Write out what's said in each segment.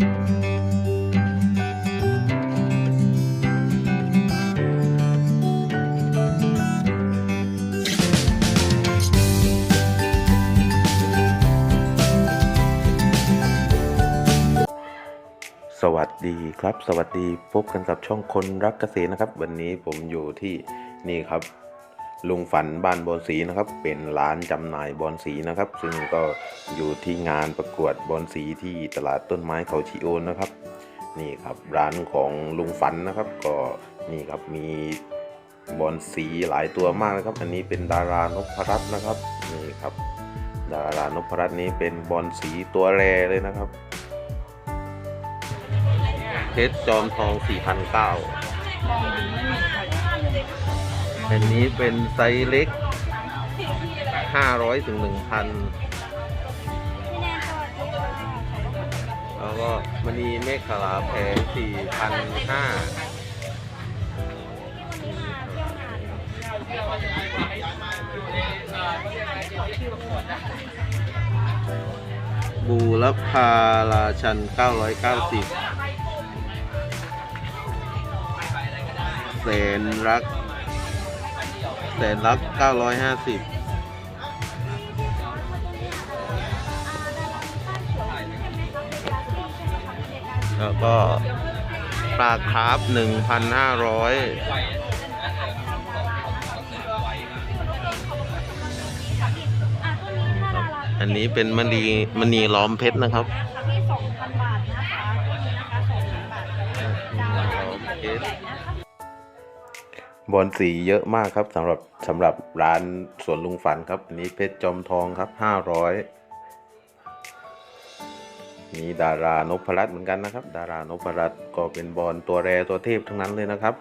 สวัสดีครับ สวัสดีพบกันกับช่องคนรักเกษตรนะครับ วันนี้ผมอยู่ที่นี่ครับ ลุงฝันบ้านบอนสีนะครับ เป็นร้านจำหน่ายบอนสีนะครับ ซึ่งก็อยู่ที่งานประกวดบอนสีที่ตลาดต้นไม้เขาชิโอนนะครับ นี่ครับร้านของลุงฝันนะครับ ก็นี่ครับมีบอนสีหลายตัวมากนะครับ อันนี้เป็นดารานพรัตน์นะครับนี่ครับ ดารานพรัตน์นี้เป็นบอนสีตัวแรเลยนะครับเพชรจอมทอง4,009 อันนี้เป็นไซส์เล็ก 500ถึง1,000 แล้วก็มันีเมฆขลาแพง4,500บูรพาราชัน 990แสนรัก แสนรัก950แล้วก็ปลาคราฟ1,500อันนี้เป็นมณีมณีล้อมเพชรนะครับที่สองพันบาทนะคะที่นะคะสองพันบ บอลสีเยอะมากครับสำหรับสำหรับร้านสวนลุงฝันครับอันนี้เพชรจอมทองครับห้าร้อยมีดารานพรัตน์เหมือนกันนะครับ ดารานพรัตน์ก็เป็นบอลตัวแรตัวเทพทั้งนั้นเลยนะครับ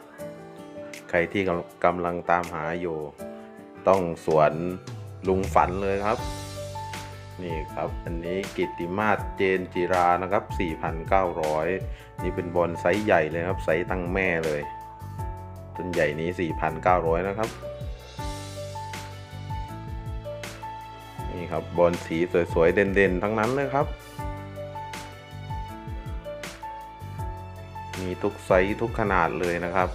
ใครที่กำกำลังตามหาอยู่ ต้องสวนลุงฝันเลยครับ นี่ครับ อันนี้กิตติมาศเจนจิรานะครับ 4,900 นี่เป็นบอลไซส์ใหญ่เลยครับไซส์ตั้งแม่เลย ต้นใหญ่นี้ 4,900 นะครับ นี่ครับบอลสีสวยๆ เด่นๆ ทั้งนั้นเลยครับ มีทุกไซส์ทุกขนาดเลยนะครับ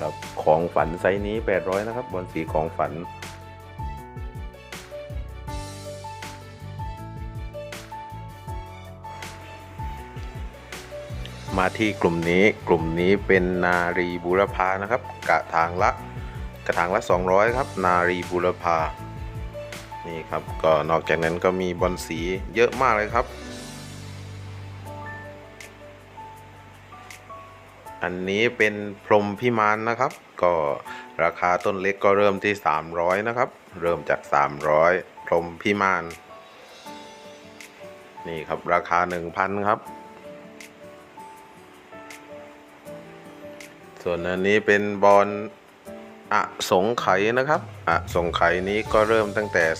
ครับของฝันไซส์นี้ 800 นะครับบอลสีของฝัน มาที่กลุ่มนี้กลุ่มนี้เป็นนารีบุรพานะครับ กระถางละกระถางละ 200 ครับ นารีบุรพานี่ครับก็นอกจากนั้นก็มีบอลสีเยอะมากเลยครับ อันนี้เป็นพรมพิมานนะครับ ก็ราคาต้นเล็กก็เริ่มที่ 300 นะครับ เริ่มจาก 300 พรมพิมาน นี่ครับราคา 1,000 ครับ ส่วนอันนี้เป็นบอลอะสงไขยนะครับอะสงไขยนี้ก็เริ่มตั้งแต่ 300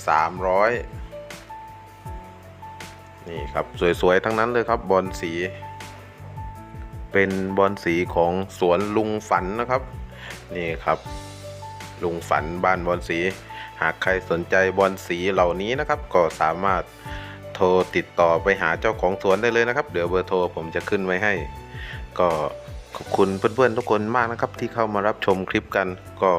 นี่ครับสวยๆ ทั้งนั้นเลยครับบอลสี เป็นบอลสีของสวนลุงฝันนะครับ นี่ครับ ลุงฝันบ้านบอลสี หากใครสนใจบอลสีเหล่านี้นะครับ ก็สามารถโทรติดต่อไปหาเจ้าของสวนได้เลยนะครับ เดี๋ยวเบอร์โทรผมจะขึ้นไว้ให้ ก็ขอบคุณเพื่อนๆทุกคนมากนะครับ ที่เข้ามารับชมคลิปกัน ก็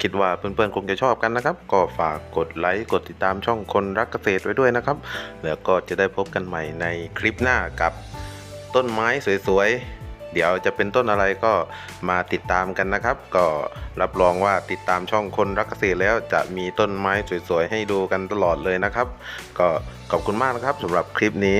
คิดว่าเพื่อนๆคงจะชอบกันนะครับ ก็ฝากกดไลค์กดติดตามช่องคนรักเกษตรไว้ด้วยนะครับ แล้วก็จะได้พบกันใหม่ในคลิปหน้ากับต้นไม้สวยๆ เดี๋ยวจะเป็นต้นอะไรก็มาติดตามกันนะครับ ก็รับรองว่าติดตามช่องคนรักเกษตรแล้วจะมีต้นไม้สวยๆให้ดูกันตลอดเลยนะครับ ก็ขอบคุณมากนะครับสำหรับคลิปนี้